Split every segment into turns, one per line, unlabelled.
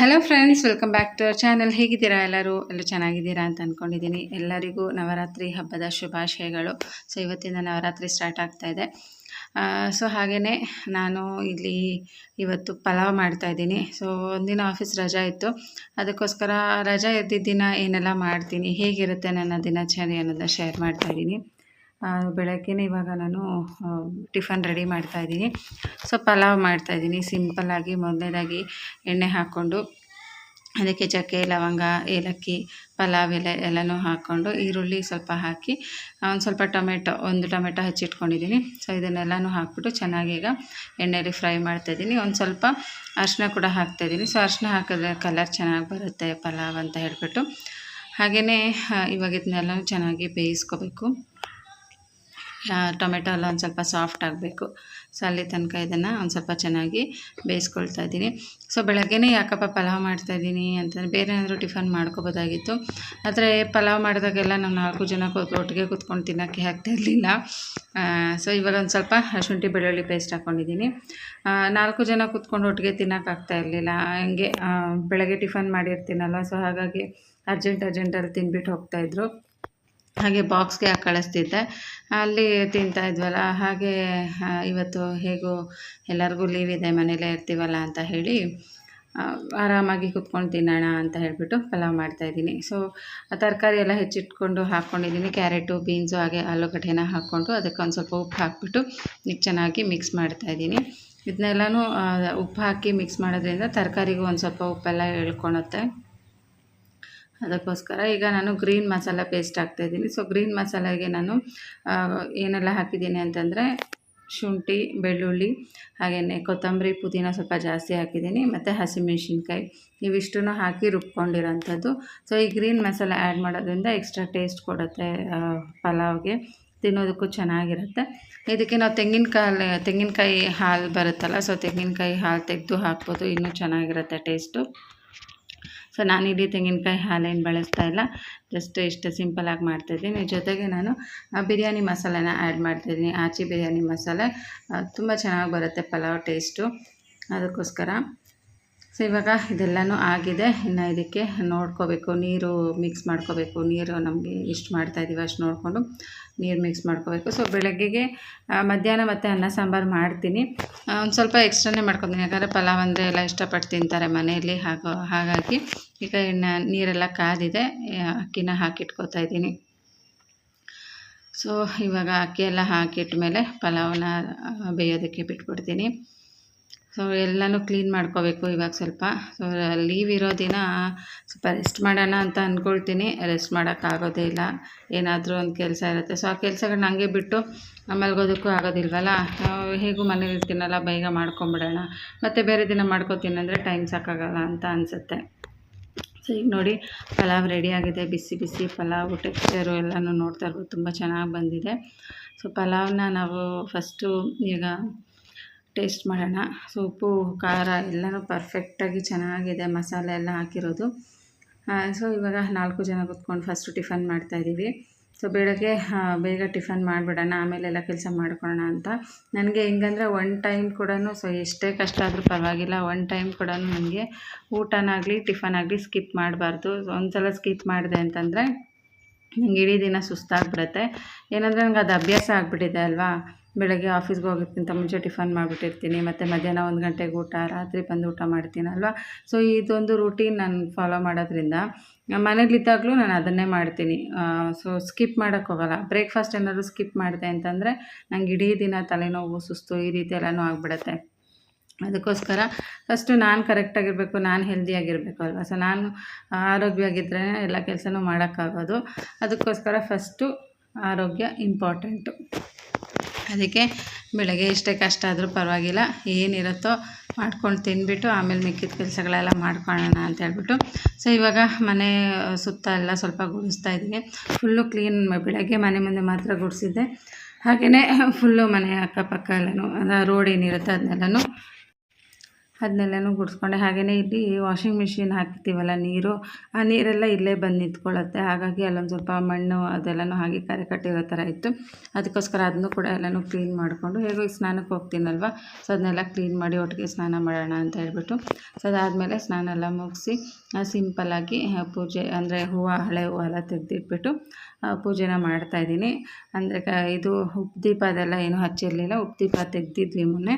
Hello friends welcome back to our channel ಹೇಗಿದ್ದೀರಾ ಎಲ್ಲರೂ? ಎಲ್ಲ ಚೆನ್ನಾಗಿದ್ದೀರಾ ಅಂತ ಅಂದ್ಕೊಂಡಿದ್ದೀನಿ ಎಲ್ಲರಿಗೂ ನವರಾತ್ರಿ ಹಬ್ಬದ ಶುಭಾಶಯಗಳು. ಸೊ ಇವತ್ತಿಂದ ನವರಾತ್ರಿ ಸ್ಟಾರ್ಟ್ ಆಗ್ತಾ ಇದೆ. ಸೊ ಹಾಗೆಯೇ ನಾನು ಇಲ್ಲಿ ಇವತ್ತು ಪಲಾವ್ ಮಾಡ್ತಾ ಇದ್ದೀನಿ. ಸೊ ಒಂದಿನ ಆಫೀಸ್ ರಜಾ ಇತ್ತು. ಅದಕ್ಕೋಸ್ಕರ ರಜಾ ಇದ್ದಿದ್ದ ದಿನ ಏನೆಲ್ಲ ಮಾಡ್ತೀನಿ, ಹೇಗಿರುತ್ತೆ ನನ್ನ ದಿನಚರಿ ಅನ್ನೋದನ್ನ ಶೇರ್ ಮಾಡ್ತಾಯಿದ್ದೀನಿ ಬೆಳಗ್ಗೆನೇ ಇವಾಗ ನಾನು ಟಿಫನ್ ರೆಡಿ ಮಾಡ್ತಾಯಿದ್ದೀನಿ ಸೊ, ಪಲಾವ್ ಮಾಡ್ತಾಯಿದ್ದೀನಿ ಸಿಂಪಲ್ಲಾಗಿ ಮೊದಲನೇದಾಗಿ ಎಣ್ಣೆ ಹಾಕ್ಕೊಂಡು, ಅದಕ್ಕೆ ಚಕ್ಕೆ, ಲವಂಗ, ಏಲಕ್ಕಿ, ಪಲಾವ್ ಎಲೆ ಎಲ್ಲನೂ ಹಾಕ್ಕೊಂಡು, ಈರುಳ್ಳಿ ಸ್ವಲ್ಪ ಹಾಕಿ ಒಂದು ಸ್ವಲ್ಪ ಟೊಮೆಟೊ, ಒಂದು ಟೊಮೆಟೊ ಹಚ್ಚಿಟ್ಕೊಂಡಿದ್ದೀನಿ. ಸೊ, ಇದನ್ನೆಲ್ಲನೂ ಹಾಕ್ಬಿಟ್ಟು ಚೆನ್ನಾಗಿ ಈಗ ಎಣ್ಣೆಯಲ್ಲಿ ಫ್ರೈ ಮಾಡ್ತಾಯಿದ್ದೀನಿ ಒಂದು ಸ್ವಲ್ಪ ಅರಶಿನ ಕೂಡ ಹಾಕ್ತಾಯಿದ್ದೀನಿ ಸೊ ಅರಶಿನ ಹಾಕಿದ್ರೆ ಕಲರ್ ಚೆನ್ನಾಗಿ ಬರುತ್ತೆ ಪಲಾವ್ ಅಂತ ಹೇಳಿಬಿಟ್ಟು. ಹಾಗೆಯೇ ಇವಾಗ ಇದನ್ನೆಲ್ಲನೂ ಚೆನ್ನಾಗಿ ಬೇಯಿಸ್ಕೋಬೇಕು. ಟೊಮೆಟೊ ಎಲ್ಲ ಒಂದು ಸ್ವಲ್ಪ ಸಾಫ್ಟ್ ಆಗಬೇಕು. ಸೊ ಅಲ್ಲಿ ತನಕ ಇದನ್ನು ಒಂದು ಸ್ವಲ್ಪ ಚೆನ್ನಾಗಿ ಬೇಯಿಸ್ಕೊಳ್ತಾ ಇದ್ದೀನಿ. ಸೊ ಬೆಳಗ್ಗೆನೇ ಯಾಕಪ್ಪ ಪಲಾವ್ ಮಾಡ್ತಾಯಿದ್ದೀನಿ ಅಂತಂದರೆ ಬೇರೆ ಏನಾದರೂ ಟಿಫನ್ ಮಾಡ್ಕೋಬೋದಾಗಿತ್ತು. ಆದರೆ ಪಲಾವ್ ಮಾಡಿದಾಗೆಲ್ಲ ನಾವು ನಾಲ್ಕು ಜನ ಒಟ್ಟಿಗೆ ಕೂತ್ಕೊಂಡು ತಿನ್ನೋಕ್ಕೆ ಆಗ್ತಾ ಇರಲಿಲ್ಲ. ಸೊ ಇವಾಗ ಒಂದು ಸ್ವಲ್ಪ ಶುಂಠಿ ಬೆಳ್ಳುಳ್ಳಿ ಪೇಸ್ಟ್ ಹಾಕ್ಕೊಂಡಿದ್ದೀನಿ ನಾಲ್ಕು ಜನ ಕೂತ್ಕೊಂಡು ಒಟ್ಟಿಗೆ ತಿನ್ನೋಕ್ಕಾಗ್ತಾ ಇರಲಿಲ್ಲ. ಹಂಗೆ ಬೆಳಗ್ಗೆ ಟಿಫನ್ ಮಾಡಿರ್ತೀನಲ್ವ ಸೊ ಹಾಗಾಗಿ ಅರ್ಜೆಂಟ್ ಅರ್ಜೆಂಟಲ್ಲಿ ತಿಂದ್ಬಿಟ್ಟು ಹೋಗ್ತಾಯಿದ್ರು ಹಾಗೆ ಬಾಕ್ಸ್ಗೆ ಹಾಕಿ ಕಳಿಸ್ತಿದ್ದೆ. ಅಲ್ಲಿ ತಿಂತಾ ಇದ್ವಲ್ಲ, ಹಾಗೆ ಇವತ್ತು ಹೇಗೋ ಎಲ್ಲರಿಗೂ ಲೀವ್ ಇದೆ, ಮನೇಲೇ ಇರ್ತೀವಲ್ಲ ಅಂತ ಹೇಳಿ ಆರಾಮಾಗಿ ಕುತ್ಕೊಂಡು ತಿನ್ನೋಣ ಅಂತ ಹೇಳಿಬಿಟ್ಟು ಪಲಾವ್ ಮಾಡ್ತಾಯಿದ್ದೀನಿ ಸೊ ತರಕಾರಿ ಎಲ್ಲ ಹೆಚ್ಚಿಟ್ಕೊಂಡು ಹಾಕ್ಕೊಂಡಿದ್ದೀನಿ ಕ್ಯಾರೆಟು, ಬೀನ್ಸು, ಹಾಗೆ ಆಲೂಗಡ್ಡೆನ ಹಾಕ್ಕೊಂಡು ಅದಕ್ಕೆ ಒಂದು ಸ್ವಲ್ಪ ಉಪ್ಪು ಹಾಕ್ಬಿಟ್ಟು ಈಗ ಚೆನ್ನಾಗಿ ಮಿಕ್ಸ್ ಮಾಡ್ತಾಯಿದ್ದೀನಿ ಇದನ್ನೆಲ್ಲನೂ ಉಪ್ಪು ಹಾಕಿ ಮಿಕ್ಸ್ ಮಾಡೋದ್ರಿಂದ ತರಕಾರಿಗೂ ಒಂದು ಸ್ವಲ್ಪ ಉಪ್ಪೆಲ್ಲ ಎಳ್ಕೊಳುತ್ತೆ ಅದಕ್ಕೋಸ್ಕರ ಈಗ ನಾನು ಗ್ರೀನ್ ಮಸಾಲ ಪೇಸ್ಟ್ ಹಾಕ್ತಾಯಿದ್ದೀನಿ ಸೊ ಗ್ರೀನ್ ಮಸಾಲೆಗೆ ನಾನು ಏನೆಲ್ಲ ಹಾಕಿದ್ದೀನಿ ಅಂತಂದರೆ ಶುಂಠಿ, ಬೆಳ್ಳುಳ್ಳಿ ಹಾಗೆಯೇ ಕೊತ್ತಂಬರಿ ಪುದೀನ ಸ್ವಲ್ಪ ಜಾಸ್ತಿ ಹಾಕಿದ್ದೀನಿ, ಮತ್ತು ಹಸಿಮೆಣ್ಸಿನ್ಕಾಯಿ. ಇವಿಷ್ಟೂ ಹಾಕಿ ರುಬ್ಕೊಂಡಿರೋಂಥದ್ದು. ಸೊ ಈ ಗ್ರೀನ್ ಮಸಾಲೆ ಆ್ಯಡ್ ಮಾಡೋದ್ರಿಂದ ಎಕ್ಸ್ಟ್ರಾ ಟೇಸ್ಟ್ ಕೊಡುತ್ತೆ ಪಲಾವ್ಗೆ. ತಿನ್ನೋದಕ್ಕೂ ಚೆನ್ನಾಗಿರುತ್ತೆ. ಇದಕ್ಕೆ ನಾವು ತೆಂಗಿನಕಾಯಿ ತೆಂಗಿನಕಾಯಿ ಹಾಲು ಬರುತ್ತಲ್ಲ ಸೊ ತೆಂಗಿನಕಾಯಿ ಹಾಲು ತೆಗೆದು ಹಾಕ್ಬೋದು. ಇನ್ನೂ ಚೆನ್ನಾಗಿರುತ್ತೆ ಟೇಸ್ಟು ಸೊ ನಾನಿಲ್ಲಿ ತೆಂಗಿನಕಾಯಿ ಹಾಲೇನು ಬಳಸ್ತಾ ಇಲ್ಲ. ಜಸ್ಟ್ ಇಷ್ಟು ಸಿಂಪಲಾಗಿ ಮಾಡ್ತಾಯಿದ್ದೀನಿ ಜೊತೆಗೆ ನಾನು ಬಿರಿಯಾನಿ ಮಸಾಲೆನ ಆ್ಯಡ್ ಮಾಡ್ತಾಯಿದ್ದೀನಿ ಆಚಿ ಬಿರಿಯಾನಿ ಮಸಾಲೆ ತುಂಬ ಚೆನ್ನಾಗಿ ಬರುತ್ತೆ ಪಲಾವ್ ಟೇಸ್ಟು ಅದಕ್ಕೋಸ್ಕರ. ಸೊ ಇವಾಗ ಇದೆಲ್ಲನೂ ಆಗಿದೆ. ಇನ್ನು ಇದಕ್ಕೆ ನೋಡ್ಕೋಬೇಕು. ನೀರು ಮಿಕ್ಸ್ ಮಾಡ್ಕೋಬೇಕು. ನೀರು ನಮಗೆ ಎಷ್ಟು ಮಾಡ್ತಾಯಿದ್ದೀವಿ ಅಷ್ಟು ನೋಡಿಕೊಂಡು ನೀರು ಮಿಕ್ಸ್ ಮಾಡ್ಕೋಬೇಕು. ಸೊ ಬೆಳಗ್ಗೆಗೆ ಮಧ್ಯಾಹ್ನ ಮತ್ತು ಅನ್ನ ಸಾಂಬಾರು ಮಾಡ್ತೀನಿ. ಒಂದು ಸ್ವಲ್ಪ ಎಕ್ಸ್ಟ್ರಾನೇ ಮಾಡ್ಕೊತೀನಿ. ಯಾಕಂದರೆ ಪಲಾವ್ ಅಂದರೆ ಎಲ್ಲ ಇಷ್ಟಪಟ್ಟು ತಿಂತಾರೆ ಮನೆಯಲ್ಲಿ. ಹಾಗೂ, ಹಾಗಾಗಿ ಈಗ ಇನ್ನು ನೀರೆಲ್ಲ ಕಾದಿದೆ. ಅಕ್ಕಿನ ಹಾಕಿಟ್ಕೋತಾ ಇದ್ದೀನಿ. ಸೊ ಇವಾಗ ಅಕ್ಕಿ ಎಲ್ಲ ಹಾಕಿಟ್ಟ ಮೇಲೆ ಪಲಾವನ್ನ ಬೇಯೋದಕ್ಕೆ ಬಿಟ್ಬಿಡ್ತೀನಿ. ಸೊ ಎಲ್ಲನೂ ಕ್ಲೀನ್ ಮಾಡ್ಕೋಬೇಕು ಇವಾಗ ಸ್ವಲ್ಪ. ಸೊ ಲೀವ್ ಇರೋ ದಿನ ಸ್ವಲ್ಪ ರೆಸ್ಟ್ ಮಾಡೋಣ ಅಂತ ಅಂದ್ಕೊಳ್ತೀನಿ ರೆಸ್ಟ್ ಮಾಡೋಕ್ಕಾಗೋದೇ ಇಲ್ಲ. ಏನಾದರೂ ಒಂದು ಕೆಲಸ ಇರುತ್ತೆ. ಸೊ ಆ ಕೆಲಸಗಳನ್ನ ಹಂಗೆ ಬಿಟ್ಟು ಮಲ್ಗೋದಕ್ಕೂ ಆಗೋದಿಲ್ವಲ್ಲ? ಹೇಗೂ ಮನೇಲಿ ಇರ್ತೀನಲ್ಲ, ಬೇಗ ಮಾಡ್ಕೊಂಬಿಡೋಣ. ಮತ್ತು ಬೇರೆ ದಿನ ಮಾಡ್ಕೋತೀನಿ ಅಂದರೆ ಟೈಮ್ ಸಾಕಾಗಲ್ಲ ಅಂತ ಅನಿಸುತ್ತೆ. ಸೊ ಈಗ ನೋಡಿ, ಪಲಾವ್ ರೆಡಿಯಾಗಿದೆ ಬಿಸಿ ಬಿಸಿ ಪಲಾವು ಟೆಕ್ಸ್ಚರು ಎಲ್ಲನೂ ನೋಡ್ತಾ ಇರ್ಬೋದು. ತುಂಬ ಚೆನ್ನಾಗಿ ಬಂದಿದೆ. ಸೊ ಪಲಾವ್ನ ನಾವು ಫಸ್ಟು ಈಗ ಟೇಸ್ಟ್ ಮಾಡೋಣ. ಸೊ ಖಾರ ಎಲ್ಲನೂ ಪರ್ಫೆಕ್ಟಾಗಿ ಚೆನ್ನಾಗಿದೆ. ಮಸಾಲೆ ಎಲ್ಲ ಹಾಕಿರೋದು. ಸೊ ಇವಾಗ ನಾಲ್ಕು ಜನ ಕುತ್ಕೊಂಡು ಫಸ್ಟು ಟಿಫನ್ ಮಾಡ್ತಾಯಿದ್ದೀವಿ ಸೊ ಬೆಳಗ್ಗೆ ಬೇಗ ಟಿಫನ್ ಮಾಡಿಬಿಡೋಣ, ಆಮೇಲೆ ಎಲ್ಲ ಕೆಲಸ ಮಾಡ್ಕೊಳ್ಳೋಣ ಅಂತ. ನನಗೆ ಹೆಂಗಂದ್ರೆ ಒನ್ ಟೈಮ್ ಕೂಡ ಸೊ ಎಷ್ಟೇ ಕಷ್ಟ ಆದರೂ ಪರವಾಗಿಲ್ಲ. ಒನ್ ಟೈಮ್ ಕೂಡ ನನಗೆ ಊಟನಾಗಲಿ, ಟಿಫನ್ ಆಗಲಿ ಸ್ಕಿಪ್ ಮಾಡಬಾರ್ದು. ಒಂದು ಸಲ ಸ್ಕಿಪ್ ಮಾಡಿದೆ ಅಂತಂದರೆ ನನಗೆ ಇಡೀ ದಿನ ಸುಸ್ತಾಗ್ಬಿಡುತ್ತೆ. ಏನಂದರೆ ನನಗೆ ಅದು ಅಭ್ಯಾಸ ಆಗಿಬಿಟ್ಟಿದೆ ಅಲ್ವಾ? ಬೆಳಗ್ಗೆ ಆಫೀಸ್ಗೆ ಹೋಗೋಕ್ಕಿಂತ ಮುಂಚೆ ಟಿಫನ್ ಮಾಡಿಬಿಟ್ಟಿರ್ತೀನಿ, ಮತ್ತು ಮಧ್ಯಾಹ್ನ ಒಂದು ಗಂಟೆಗೆ ಊಟ, ರಾತ್ರಿ ಬಂದು ಊಟ ಮಾಡ್ತೀನಲ್ವ ಸೊ ಇದೊಂದು ರೂಟೀನ್ ನಾನು ಫಾಲೋ ಮಾಡೋದ್ರಿಂದ. ಮನೇಲಿದ್ದಾಗಲೂ ನಾನು ಅದನ್ನೇ ಮಾಡ್ತೀನಿ. ಸೊ ಸ್ಕಿಪ್ ಮಾಡೋಕ್ಕೆ ಹೋಗಲ್ಲ. ಬ್ರೇಕ್ಫಾಸ್ಟ್ ಏನಾದರೂ ಸ್ಕಿಪ್ ಮಾಡಿದೆ ಅಂತಂದರೆ ನಂಗೆ ಇಡೀ ದಿನ ತಲೆನೋವು, ಸುಸ್ತು ಈ ರೀತಿ ಎಲ್ಲನೂ ಆಗಿಬಿಡುತ್ತೆ. ಅದಕ್ಕೋಸ್ಕರ ಫಸ್ಟು ನಾನು ಕರೆಕ್ಟಾಗಿರಬೇಕು ನಾನು ಹೆಲ್ದಿಯಾಗಿರಬೇಕು ಅಲ್ವಾ? ಸೊ ನಾನು ಆರೋಗ್ಯವಾಗಿದ್ದರೆ ಎಲ್ಲ ಕೆಲಸನೂ ಮಾಡೋಕ್ಕಾಗೋದು. ಅದಕ್ಕೋಸ್ಕರ ಫಸ್ಟು ಆರೋಗ್ಯ ಇಂಪಾರ್ಟೆಂಟು ಅದಕ್ಕೆ ಬೆಳಗ್ಗೆ ಎಷ್ಟೇ ಕಷ್ಟ ಆದರೂ ಪರವಾಗಿಲ್ಲ, ಏನಿರುತ್ತೋ ಮಾಡ್ಕೊಂಡು ತಿಂದ್ಬಿಟ್ಟು ಆಮೇಲೆ ಮಿಕ್ಕಿದ ಕೆಲಸಗಳೆಲ್ಲ ಮಾಡ್ಕೊಳ್ಳೋಣ ಅಂತ ಹೇಳ್ಬಿಟ್ಟು. ಸೊ ಇವಾಗ ಮನೆ ಸುತ್ತ ಎಲ್ಲ ಸ್ವಲ್ಪ ಗುಡಿಸ್ತಾ ಇದ್ದೀನಿ. ಫುಲ್ಲು ಕ್ಲೀನ್ ಬೆಳಗ್ಗೆ ಮನೆ ಮುಂದೆ ಮಾತ್ರ ಗುಡಿಸಿದ್ದೆ. ಹಾಗೆಯೇ ಫುಲ್ಲು ಮನೆ ಅಕ್ಕಪಕ್ಕ ಎಲ್ಲನೂ ರೋಡ್ ಏನಿರುತ್ತೆ ಅದನ್ನೆಲ್ಲನೂ ಅದನ್ನೆಲ್ಲನೂ ಗುಡಿಸ್ಕೊಂಡೆ. ಹಾಗೆಯೇ ಇಲ್ಲಿ ವಾಷಿಂಗ್ ಮಿಷಿನ್ ಹಾಕ್ತೀವಲ್ಲ ನೀರು, ಆ ನೀರೆಲ್ಲ ಇಲ್ಲೇ ಬಂದು ನಿಂತ್ಕೊಳ್ಳುತ್ತೆ. ಹಾಗಾಗಿ ಅಲ್ಲೊಂದು ಸ್ವಲ್ಪ ಮಣ್ಣು ಅದೆಲ್ಲನೂ ಹಾಗೆ ಕರೆ ಕಟ್ಟಿರೋ ಥರ ಇತ್ತು. ಅದಕ್ಕೋಸ್ಕರ ಅದನ್ನು ಕೂಡ ಎಲ್ಲನೂ ಕ್ಲೀನ್ ಮಾಡಿಕೊಂಡು, ಹೇಗೋ ಸ್ನಾನಕ್ಕೆ ಹೋಗ್ತೀನಲ್ವ? ಸೊ ಅದನ್ನೆಲ್ಲ ಕ್ಲೀನ್ ಮಾಡಿ ಒಟ್ಟಿಗೆ ಸ್ನಾನ ಮಾಡೋಣ ಅಂತ ಹೇಳ್ಬಿಟ್ಟು, ಸೊ ಅದಾದಮೇಲೆ ಸ್ನಾನ ಎಲ್ಲ ಮುಗಿಸಿ ಸಿಂಪಲ್ಲಾಗಿ ಪೂಜೆ ಅಂದರೆ ಹೂವು, ಹಳೆ ಹೂವು ಎಲ್ಲ ತೆಗೆದಿಟ್ಬಿಟ್ಟು ಪೂಜೆನ ಮಾಡ್ತಾಯಿದ್ದೀನಿ ಅಂದರೆ ಕ, ಇದು ಉಪ್ಪು ದೀಪ ಅದೆಲ್ಲ ಏನೂ ಹಚ್ಚಿರಲಿಲ್ಲ. ಉಪ್ಪು ದೀಪ ತೆಗೆದಿದ್ವಿ ಮೊನ್ನೆ.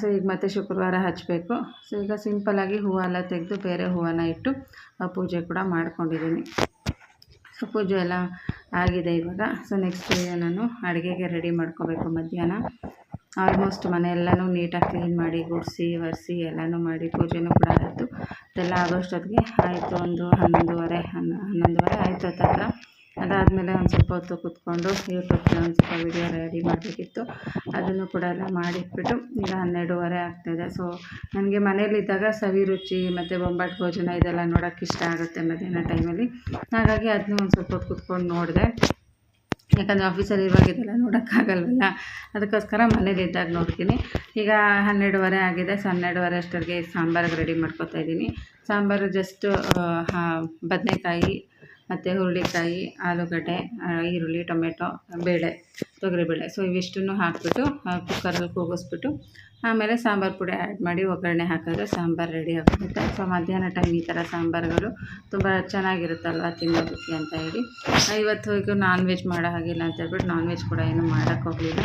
ಸೊ ಈಗ ಮತ್ತೆ ಶುಕ್ರವಾರ ಹಚ್ಚಬೇಕು ಸೊ ಈಗ ಸಿಂಪಲ್ಲಾಗಿ ಹೂವೆಲ್ಲ ತೆಗೆದು ಬೇರೆ ಹೂವನ್ನ ಇಟ್ಟು ಪೂಜೆ ಕೂಡ ಮಾಡ್ಕೊಂಡಿದ್ದೀನಿ. ಸೊ ಪೂಜೆ ಎಲ್ಲ ಆಗಿದೆ ಇವಾಗ. ಸೊ ನೆಕ್ಸ್ಟ್ ನಾನು ಅಡುಗೆಗೆ ರೆಡಿ ಮಾಡ್ಕೋಬೇಕು ಮಧ್ಯಾಹ್ನ. ಆಲ್ಮೋಸ್ಟ್ ಮನೆಯೆಲ್ಲನೂ ನೀಟಾಗಿ ಕ್ಲೀನ್ ಮಾಡಿ, ಗುಡಿಸಿ, ಒರೆಸಿ ಎಲ್ಲನೂ ಮಾಡಿ ಪೂಜೆನೂ ಕೂಡ ಆಯಿತು. ಅದೆಲ್ಲ ಆಗೋಷ್ಟೊತ್ತಿಗೆ ಆಯಿತು, ಒಂದು ಹನ್ನೊಂದುವರೆ, ಹನ್ನ, ಹನ್ನೊಂದುವರೆ ಆಯಿತು ಹತ್ರ. ಅದಾದಮೇಲೆ ಒಂದು ಸ್ವಲ್ಪ ಹೊತ್ತು ಕೂತ್ಕೊಂಡು ಯೂಟ್ಯೂಬ್ಗೆ ಒಂದು ಸ್ವಲ್ಪ ವೀಡಿಯೋ ರೆಡಿ ಮಾಡಬೇಕಿತ್ತು. ಅದನ್ನು ಕೂಡ ಎಲ್ಲ ಮಾಡಿಟ್ಬಿಟ್ಟು ಈಗ ಹನ್ನೆರಡೂವರೆ ಆಗ್ತಾಯಿದೆ ಸೊ ನನಗೆ ಮನೆಯಲ್ಲಿದ್ದಾಗ ಸವಿ ರುಚಿ ಮತ್ತು ಬೊಂಬಾಟ್ ಭೋಜನ ಇದೆಲ್ಲ ನೋಡೋಕ್ಕೆ ಇಷ್ಟ ಆಗುತ್ತೆ ಮಧ್ಯಾಹ್ನ ಟೈಮಲ್ಲಿ ಹಾಗಾಗಿ ಅದನ್ನೂ ಒಂದು ಸ್ವಲ್ಪ ಹೊತ್ತು ಕೂತ್ಕೊಂಡು ನೋಡಿದೆ. ಯಾಕಂದರೆ ಆಫೀಸಲ್ಲಿ ಇರುವಾಗ ಇದೆಲ್ಲ ನೋಡೋಕ್ಕಾಗಲ್ವಲ್ಲ ಅದಕ್ಕೋಸ್ಕರ ಮನೇಲಿದ್ದಾಗ ನೋಡ್ತೀನಿ. ಈಗ ಹನ್ನೆರಡುವರೆ ಆಗಿದೆ. ಸೊ ಹನ್ನೆರಡುವರೆ ಅಷ್ಟೊತ್ತಿಗೆ ಸಾಂಬಾರಿಗೆ ರೆಡಿ ಮಾಡ್ಕೋತಾ ಇದ್ದೀನಿ. ಸಾಂಬಾರು ಜಸ್ಟ್ ಬದನೆಕಾಯಿ ಮತ್ತು ಹುರುಳಿಕಾಯಿ, ಆಲೂಗಡ್ಡೆ ಈರುಳ್ಳಿ, ಟೊಮೆಟೊ, ಬೇಳೆ, ತೊಗರಿಬೇಳೆ. ಸೊ ಇವಿಷ್ಟನ್ನು ಹಾಕಿಬಿಟ್ಟು ಕುಕ್ಕರಲ್ಲಿ ಕೂಗಿಸ್ಬಿಟ್ಟು, ಆಮೇಲೆ ಸಾಂಬಾರು ಪುಡಿ ಆ್ಯಡ್ ಮಾಡಿ ಒಗ್ಗರಣೆ ಹಾಕಿದ್ರೆ ಸಾಂಬಾರು ರೆಡಿ ಆಗುತ್ತೆ. ಸೊ ಮಧ್ಯಾಹ್ನ ಟೈಮ್ ಈ ಥರ ಸಾಂಬಾರುಗಳು ತುಂಬ ಚೆನ್ನಾಗಿರುತ್ತಲ್ವ ತಿನ್ನೋದಕ್ಕೆ ಅಂತ ಹೇಳಿ. ಇವತ್ತು ಹೋಗಿ ನಾನ್ ವೆಜ್ ಮಾಡೋ ಹಾಗಿಲ್ಲ ಅಂತ ಹೇಳ್ಬಿಟ್ಟು ನಾನ್ ವೆಜ್ ಕೂಡ ಏನು ಮಾಡೋಕ್ಕೆ ಹೋಗಲಿಲ್ಲ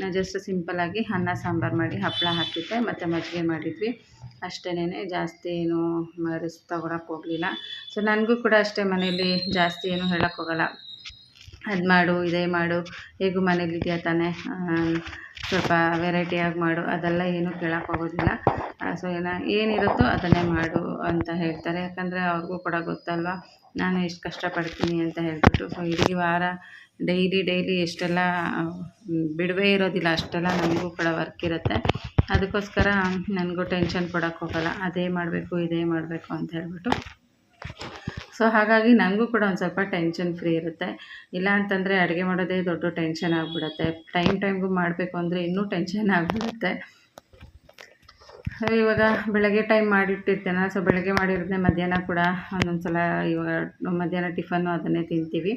ನಾನು ಜಸ್ಟ್ ಸಿಂಪಲ್ಲಾಗಿ ಅನ್ನ, ಸಾಂಬಾರು ಮಾಡಿ ಹಪ್ಪಳ ಹಾಕಿದ್ದೆ, ಮತ್ತು ಮಜ್ಜಿಗೆ ಮಾಡಿದ್ವಿ. ಅಷ್ಟೇನೆ ಜಾಸ್ತಿ ಏನು ರಿಸ್ಕ್ ತೊಗೊಳಕ್ಕೆ ಹೋಗಲಿಲ್ಲ. ಸೊ ನನಗೂ ಕೂಡ ಅಷ್ಟೇ ಮನೇಲಿ ಜಾಸ್ತಿ ಏನು ಹೇಳೋಕ್ಕೋಗಲ್ಲ ಅದು ಮಾಡು, ಇದೇ ಮಾಡು, ಹೇಗೂ ಮನೇಲಿದೆಯಾ ತಾನೇ? ಸ್ವಲ್ಪ ವೆರೈಟಿಯಾಗಿ ಮಾಡು, ಅದೆಲ್ಲ ಏನೂ ಕೇಳೋಕ್ಕೆ ಹೋಗೋದಿಲ್ಲ. ಸೊ ಏನ, ಏನಿರುತ್ತೋ ಅದನ್ನೇ ಮಾಡು ಅಂತ ಹೇಳ್ತಾರೆ. ಯಾಕಂದರೆ ಅವ್ರಿಗೂ ಕೂಡ ಗೊತ್ತಲ್ವ? ನಾನು ಎಷ್ಟು ಕಷ್ಟಪಡ್ತೀನಿ ಅಂತ ಹೇಳ್ಬಿಟ್ಟು ಸೊ ಇಡೀ ವಾರ ಡೈಲಿ ಡೈಲಿ ಎಷ್ಟೆಲ್ಲ ಬಿಡುವೇ ಇರೋದಿಲ್ಲ, ಅಷ್ಟೆಲ್ಲ ನನಗೂ ಕೂಡ ವರ್ಕ್ ಇರುತ್ತೆ. ಅದಕ್ಕೋಸ್ಕರ ನನಗೂ ಟೆನ್ಷನ್ ಕೊಡೋಕ್ಕೆ ಹೋಗಲ್ಲ. ಅದೇ ಮಾಡಬೇಕು, ಇದೇ ಮಾಡಬೇಕು ಅಂತ ಹೇಳ್ಬಿಟ್ಟು. ಸೊ ಹಾಗಾಗಿ ನನಗೂ ಕೂಡ ಒಂದು ಸ್ವಲ್ಪ ಟೆನ್ಷನ್ ಫ್ರೀ ಇರುತ್ತೆ. ಇಲ್ಲ ಅಂತಂದರೆ ಅಡುಗೆ ಮಾಡೋದೇ ದೊಡ್ಡ ಟೆನ್ಷನ್ ಆಗಿಬಿಡುತ್ತೆ. ಟೈಮ್ ಟೈಮ್ಗೂ ಮಾಡಬೇಕು ಅಂದರೆ ಇನ್ನೂ ಟೆನ್ಷನ್ ಆಗಿಬಿಡುತ್ತೆ. ಇವಾಗ ಬೆಳಗ್ಗೆ ಟೈಮ್ ಮಾಡಿಟ್ಟಿರ್ತೇನೆ ಸೊ ಬೆಳಗ್ಗೆ ಮಾಡಿರೋದನ್ನೇ ಮಧ್ಯಾಹ್ನ ಕೂಡ ಒಂದೊಂದು ಸಲ ಇವಾಗ ಮಧ್ಯಾಹ್ನ ಟಿಫನ್ನು ಅದನ್ನೇ ತಿಂತೀವಿ.